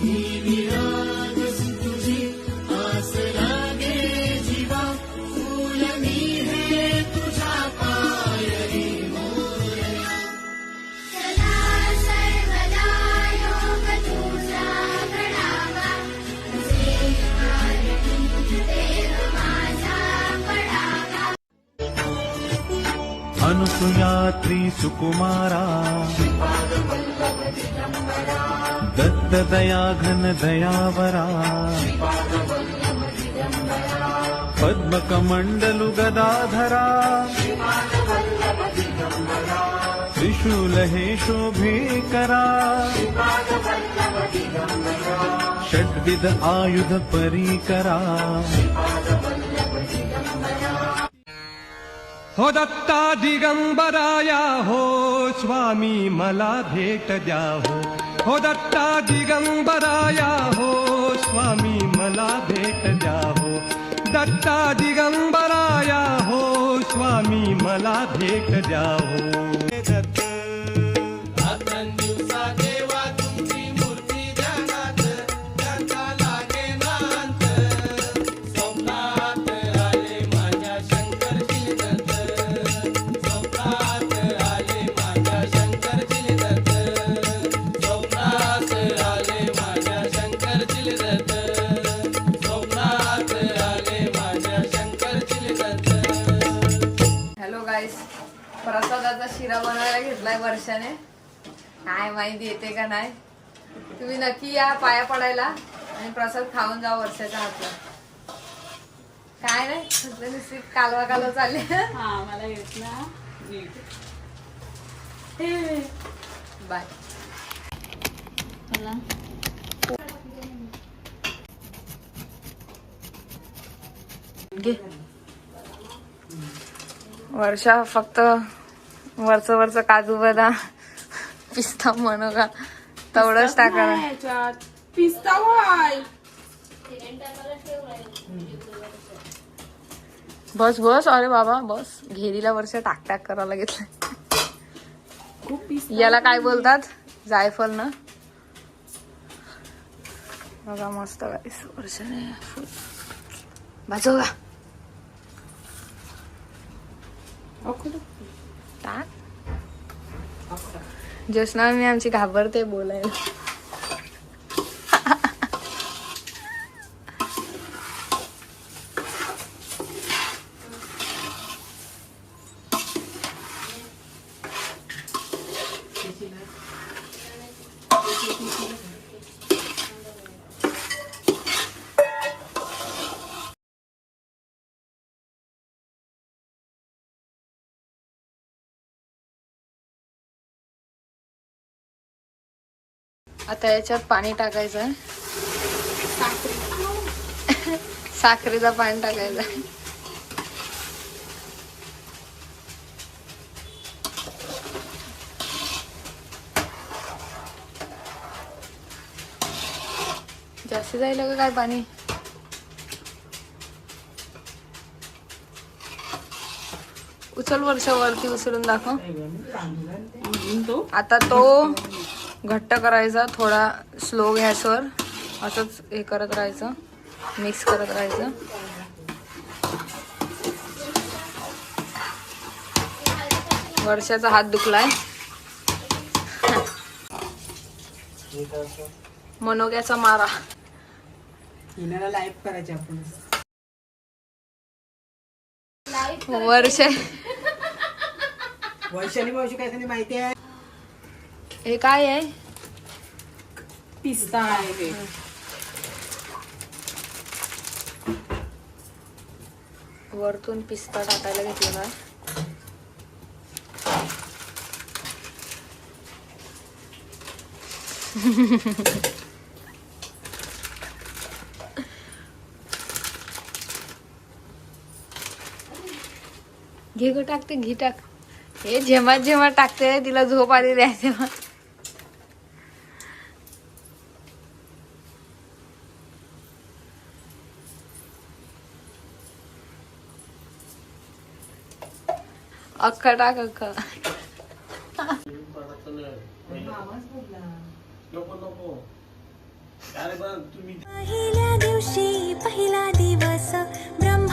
You. अनुसुयात्री सुकुमारा। Datta दयाघन दयावरा। पद्मकमण्डलु Gadadhara त्रिशूलहेशोभेकरा। षड्विध आयुध परीकरा। दत्ता दिगंबराया हो स्वामी मला भेट द्या हो. हो दत्ता दिगंबराया हो स्वामी मला भेट द्या हो. दत्ता दिगंबराया हो स्वामी मला भेट द्या हो प्रसादाचा शिरा बनवायला घेतलाय वर्षाने. काय माहिती येते का नाही. तुम्ही नक्की या पाया पडायला आणि प्रसाद खाऊन जा वर्षाच्या हातला. काय नाही नुसती कालवा कालवा चालली हा मला येत ना. नीट. बाय. मला वर्षा फक्त वरच वरच काजू बदाम पिस्ता म्हणू का तेवढंच ह्याच्यात पिस्ता बस बस अरे बाबा बस. घेरीला वर्ष टाक टाक करायला घेतलं याला काय बोलतात? जायफल ना? बघा मस्त फुल. वाजव का टाक ज्योत्ना मी आमची घाबरते बोलायला. आता याच्यात पाणी टाकायचं साखरेचं पाणी टाकायचं जास्त जाईल का काय पाणी? उचल वर्ष वरती उचलून दाखव. आता तो घट्ट करायचा थोडा स्लो गॅसवर असंच हे करत राहायचं मिक्स करत राहायचं. वर्षाचा हात दुखलाय. मनोग्याचा मारा. लाईव्ह करायचे आपण. वर्ष. सांगते माहिती आहे? हे काय आहे? पिस्ता आहे हे वरतून पिस्ता टाकायला घेतलं काय घे गं टाकते घी टाक. हे जेव्हा जेव्हा टाकते तिला झोप आलेली आहे तेव्हा. अख्खा टाक अख्खा पहिल्या दिवशी पहिला दिवस ब्रह्मा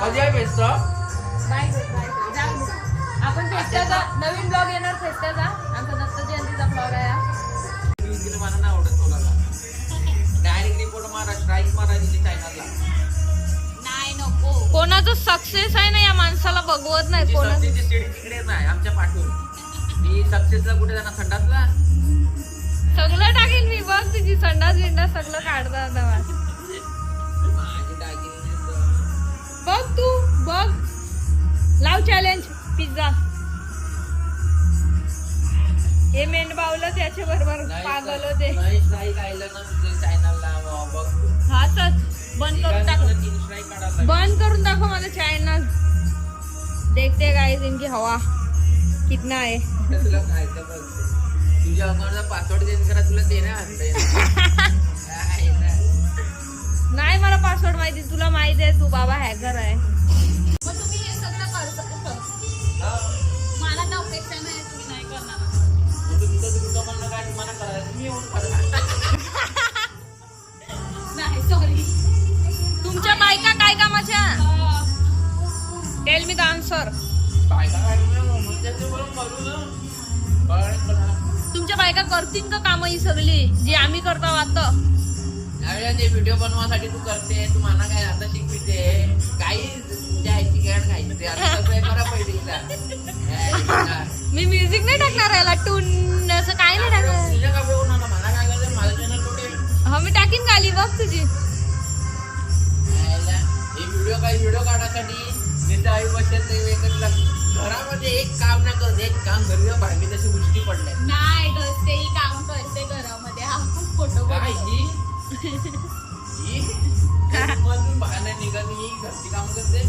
कधी आहे बाय दे. आपण फेस्टाचा नवीन ब्लॉग येणार फेस्टाचा. आमचा दत्त जयंतीचा ब्लॉग आहे. मला नाही आवडत सोनाला डायरेक्ट रिपोर्ट मारा स्ट्राईक मारा तिथे चायनाला कोणाचं सक्सेस आहे ना या माणसाला बघवत नाही तिकडे नाही आमच्या पाठवून मी सक्सेसला कुठे जाणार? संडासला? सगळं टाकेल मी बघ तुझी संडास बिंडास सगळं काढता आता. लाव चॅलेंज पिझ्झा हे मेंढपावलं त्याच्या बरोबर पागल होते. हा तर बंद करून टाक. काढायला बंद करून दाखव मला चॅनल देखते गाइस इनकी हवा कितना है तुझ्या अकाउंटचा पासवर्ड चेंज करा तुला काय नाही मला पासवर्ड माहिती तुला माहिती आहे तू बाबा हॅकर आहे. तुम्हाला करायचं मी करणार. नाही सॉरी तुमच्या बायका काय कामाच्या? टेल मी द आन्सर बायका काय. तुमच्या बायका करतील का कामं ही सगळी जी आम्ही करतो आता? व्हिडिओ बनवासाठी तू करते तू मला काय आता शिकविते? काही तुझ्या आईची गॅड खायची आता कसं करा पहिले हिला. काय हिला. मी म्युझिक नाही टाकणार याला टून. असं काय नाही कुठे हा मी टाकीन खाली बघ तुझी. हे व्हिडिओ काय व्हिडिओ काढासाठी? आई बसत घरामध्ये एक काम ना करत एक काम घरी भांडी तशी उष्टी पडल्या. नाही घरचे ही काम करते घरामध्ये. हा खूप फोटो काय ही? बाहेर नाही निघत ही घरची काम करते?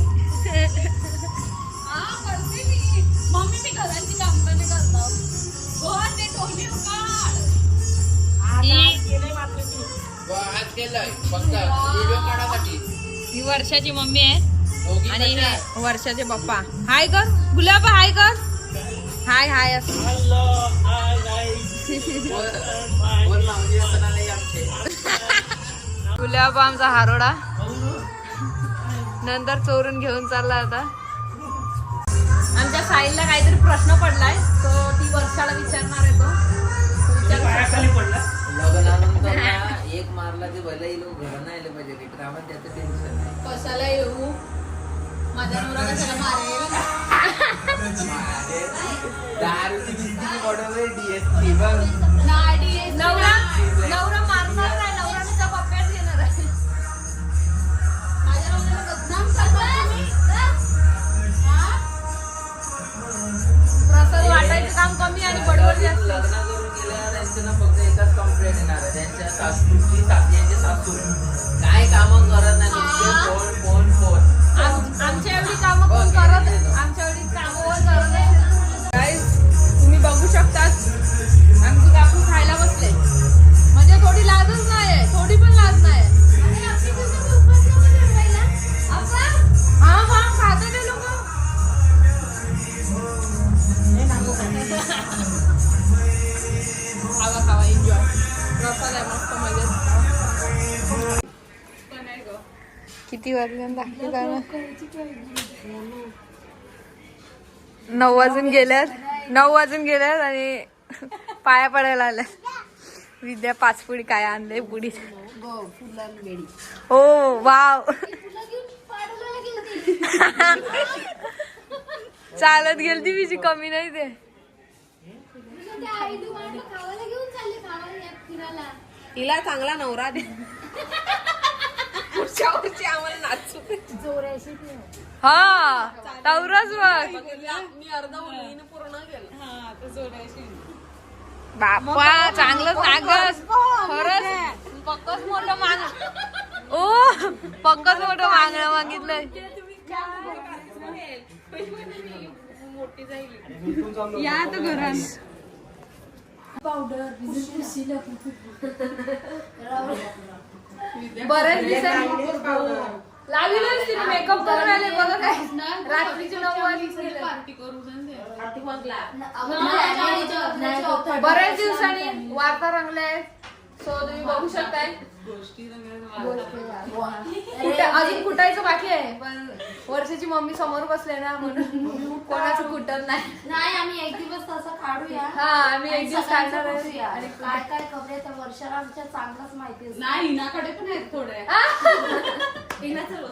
हा करते मी. मम्मी मी घराची काम कधी करतो हो ही वर्षाची मम्मी आहे. आणि? हे वर्षाचे पप्पा. हाय कर गुलाब हाय कर हाय हाय. आमचे. गुलाब आमचा हारोडा. नंतर चोरून घेऊन चालला आता. आमच्या साईलला काहीतरी प्रश्न पडलाय तो ती वर्षाला विचारणार आहे तो. एक मारला ते भले लोक घर नाही आले पाहिजे. लेकरं. आम्हाला त्याचं टेन्शन नाही. कशाला येऊ? माझा नवरा कशाला मारेल? दारूची बिस्किटी बॉटल डीएसपी बघ. नाडी नवरा? नवरा? काम कमी आणि बडबड जास्त. लग्न करून गेल्यावर फक्त एकच कंप्लेंट येणार आहे. त्यांच्या सासूची सासऱ्यांचे सासू. काय कामं करत नाही. फोन फोन फोन आम- आमच्या एवढी कामं कोण करत किती किती वाजले दाखली का ना नऊ वाजून गेल्यात. नऊ वाजून गेल्यात आणि पाया पडायला आल्यात विद्या पाच पुडी काय आणले पुडी हो वाव. चालत गेलती बिजी कमी नाही ते. तिला चांगला नवरा दे. आम्हाला नाचू हा तवरच बघ. मी अर्धा मुलीने पूर्ण केलं. बापा चांगलं सांगस खरंच. पक्कच मोठं माग. ओ पक्कच मोठं मागणं मागितलंय. या तर घरात. बरेच दिवसांनी तिने मेकअप करून आले बघा काय. रात्रीचे नऊ वाजले. बऱ्याच दिवसांनी वार्ता रंगल्या सो तुम्ही बघू शकताय. कुठे अजून कुटायचं बाकी आहे? पण वर्षाची मम्मी समोर बसले ना म्हणून कोणाचं कुटत नाही. नाही आम्ही एक दिवस तसं काढूया. हा आम्ही एक दिवस सगळ्यांचं काढणार आहे. बसूया. आणि काय काय कपडे त्या वर्षाला आमच्या चांगलंच माहिती असतं. नाही हिनाकडे पण आहेत थोडे. हिनाचं.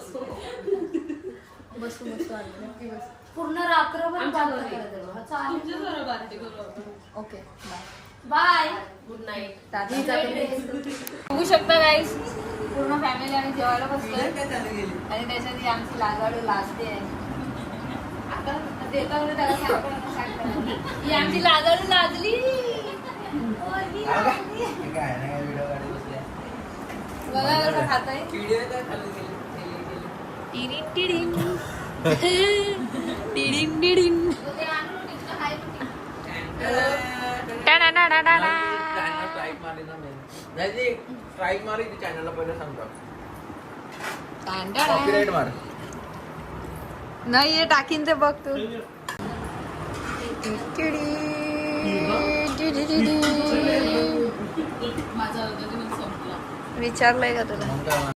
पूर्ण रात्रभर आमच्या काम घरी. करत होतो. चालेल. तुमच्या बरोबर पार्टी करू आपण. Okay bye. Bye. Good night दादी जाते. बघू शकता गाईस पूर्ण फॅमिली आम्ही जेवायला बसतोय. आणि त्याच्यात ही आमची लागाडू लाजते आहे. आता देता म्हणजे त्याला सांगता. ही आमची लागाडू लाजली. बघा कसं खात आहे टिडिन टिडिन. टिडिन टिडिन. टाडाडाडाडा. स्ट्राईक मारली ना मी. नाही स्ट्राईक मारी ती चॅनलला पहिलं सांगतो. टांडाडा. कॉपीराईट मार. नाही हे टाकीन ते बघ तू. विचारलंय का तुला?